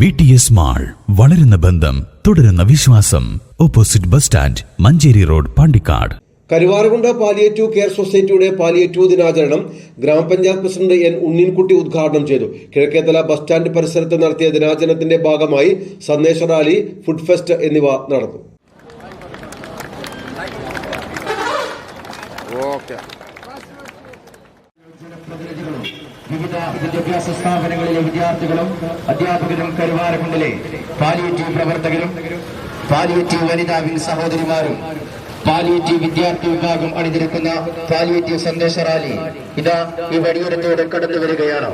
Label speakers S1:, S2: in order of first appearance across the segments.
S1: V T S mall വളരുന്ന ബന്ധം തുടരുന്ന വിശ്വാസം. Opposite bus stand Manjeri road Pandikkad.
S2: Karuvarakundu palliative care സൊസൈറ്റിയുടെ പാലിയേറ്റീവ് ദിനാചരണം ഗ്രാമപഞ്ചായത്ത് പ്രസിഡന്റ് എൻ ഉണ്ണിൻകുട്ടി ഉദ്ഘാടനം ചെയ്തു. കിഴക്കേത്തല ബസ് സ്റ്റാൻഡ് പരിസരത്ത് നടത്തിയ ദിനാചരണത്തിന്റെ ഭാഗമായി സന്ദേശ റാലി ഫുഡ് ഫെസ്റ്റ് എന്നിവ നടന്നു.
S3: വിവിധ വിദ്യാഭ്യാസ സ്ഥാപനങ്ങളിലെ വിദ്യാർത്ഥികളും അധ്യാപകരും കരുവാരക്കുണ്ടിലെ പാലിയേറ്റീവ് പ്രവർത്തകരും പാലിയേറ്റീവ് വനിതാ വിംഗ് സഹോദരിമാരും പാലിയേറ്റീവ് വിദ്യാർത്ഥി വിഭാഗം അണിനിരക്കുന്ന പാലിയേറ്റീവ് സന്ദേശ റാലി ഇതാ ഈ വടിയൂരത്തോടെ കടന്നു വരികയാണ്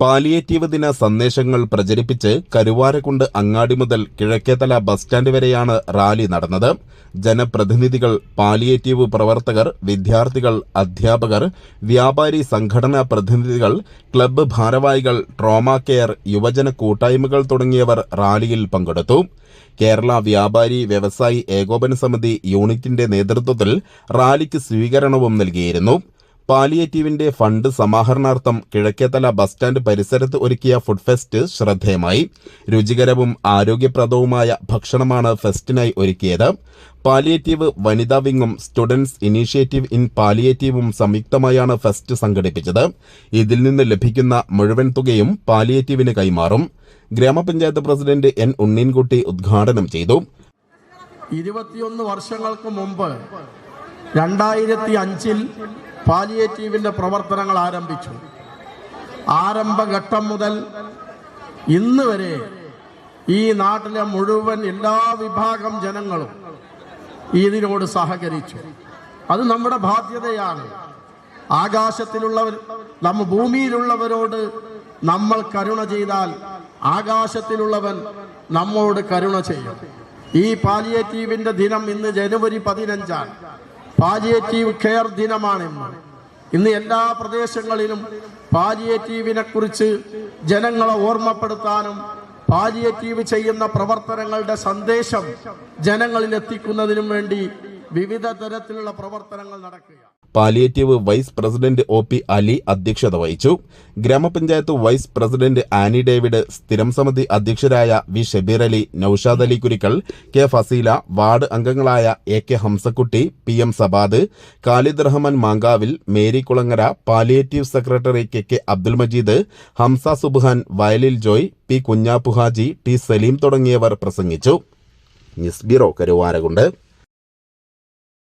S4: പാലിയേറ്റീവ് ദിന സന്ദേശങ്ങൾ പ്രചരിപ്പിച്ച് കരുവാരക്കുണ്ട് അങ്ങാടി മുതൽ കിഴക്കേതല ബസ് സ്റ്റാൻഡ് വരെയാണ് റാലി നടന്നത്. ജനപ്രതിനിധികൾ പാലിയേറ്റീവ് പ്രവർത്തകർ വിദ്യാർത്ഥികൾ അധ്യാപകർ വ്യാപാരി സംഘടനാ പ്രതിനിധികൾ ക്ലബ്ബ് ഭാരവാഹികൾ ട്രോമ കെയർ യുവജന കൂട്ടായ്മകൾ തുടങ്ങിയവർ റാലിയിൽ പങ്കെടുത്തു. കേരള വ്യാപാരി വ്യവസായി ഏകോപന സമിതി യൂണിറ്റിന്റെ നേതൃത്വത്തിൽ റാലിക്ക് സ്വീകരണവും നൽകിയിരുന്നു. പാലിയേറ്റീവിന്റെ ഫണ്ട് സമാഹരണാർത്ഥം കിഴക്കേത്തല ബസ് സ്റ്റാൻഡ് പരിസരത്ത് ഒരുക്കിയ ഫുഡ് ഫെസ്റ്റ് ശ്രദ്ധേയമായി. രുചികരവും ആരോഗ്യപ്രദവുമായ ഭക്ഷണമാണ് ഫെസ്റ്റിനായി ഒരുക്കിയത്. പാലിയേറ്റീവ് വനിതാ വിങ്ങും സ്റ്റുഡൻസ് ഇനീഷ്യേറ്റീവ് ഇൻ പാലിയേറ്റീവും സംയുക്തമായാണ് ഫെസ്റ്റ് സംഘടിപ്പിച്ചത്. ഇതിൽ നിന്ന് ലഭിക്കുന്ന മുഴുവൻ തുകയും പാലിയേറ്റീവിന് കൈമാറും. ഗ്രാമപഞ്ചായത്ത് പ്രസിഡന്റ് എൻ ഉണ്ണീൻകുട്ടി ഉദ്ഘാടനം ചെയ്തു.
S5: ഇരുപത്തിയൊന്ന് വർഷങ്ങൾക്ക് മുമ്പ് രണ്ടായിരത്തി അഞ്ചിൽ പാലിയേറ്റീവിന്റെ പ്രവർത്തനങ്ങൾ ആരംഭിച്ചു. ആരംഭഘട്ടം മുതൽ ഇന്ന് വരെ ഈ നാട്ടിലെ മുഴുവൻ എല്ലാ വിഭാഗം ജനങ്ങളും ഇതിനോട് സഹകരിച്ചു. അത് നമ്മുടെ ബാധ്യതയാണ്. ആകാശത്തിലുള്ളവർ നമ്മ ഭൂമിയിലുള്ളവരോട് നമ്മൾ കരുണ ചെയ്താൽ ആകാശത്തിലുള്ളവൻ നമ്മോട് കരുണ ചെയ്യും. ഈ പാലിയേറ്റീവിന്റെ ദിനം ഇന്ന് ജനുവരി പതിനഞ്ചാണ്. പാലിയേറ്റീവ് കെയർ ദിനമാണ് ഇന്ന്. എല്ലാ പ്രദേശങ്ങളിലും പാലിയേറ്റീവിനെ കുറിച്ച് ജനങ്ങളെ ഓർമ്മപ്പെടുത്താനും പാലിയേറ്റീവ് ചെയ്യുന്ന പ്രവർത്തനങ്ങളുടെ സന്ദേശം ജനങ്ങളിൽ എത്തിക്കുന്നതിനും വേണ്ടി വിവിധ തരത്തിലുള്ള പ്രവർത്തനങ്ങൾ നടക്കുക
S4: palliative vice president O P Ali അധ്യക്ഷത വഹിച്ചു. ഗ്രാമപഞ്ചായത്ത് വൈസ് പ്രസിഡന്റ് ആനി ഡേവിഡ് സ്ഥിരം സമിതി അധ്യക്ഷരായ V Shabeer Ali Naushad Ali Kurikkal K Fasila ward അംഗങ്ങളായ A K Hamzakutty P M Sabad Khalid Rahman Mankavil Mary Kulangara palliative secretary K K Abdul Majeed Hamza Subhan Vayalil Joy P Kunhappuhaji T Saleem തുടങ്ങിയവർ പ്രസംഗിച്ചു. News bureau Karuvarakundu.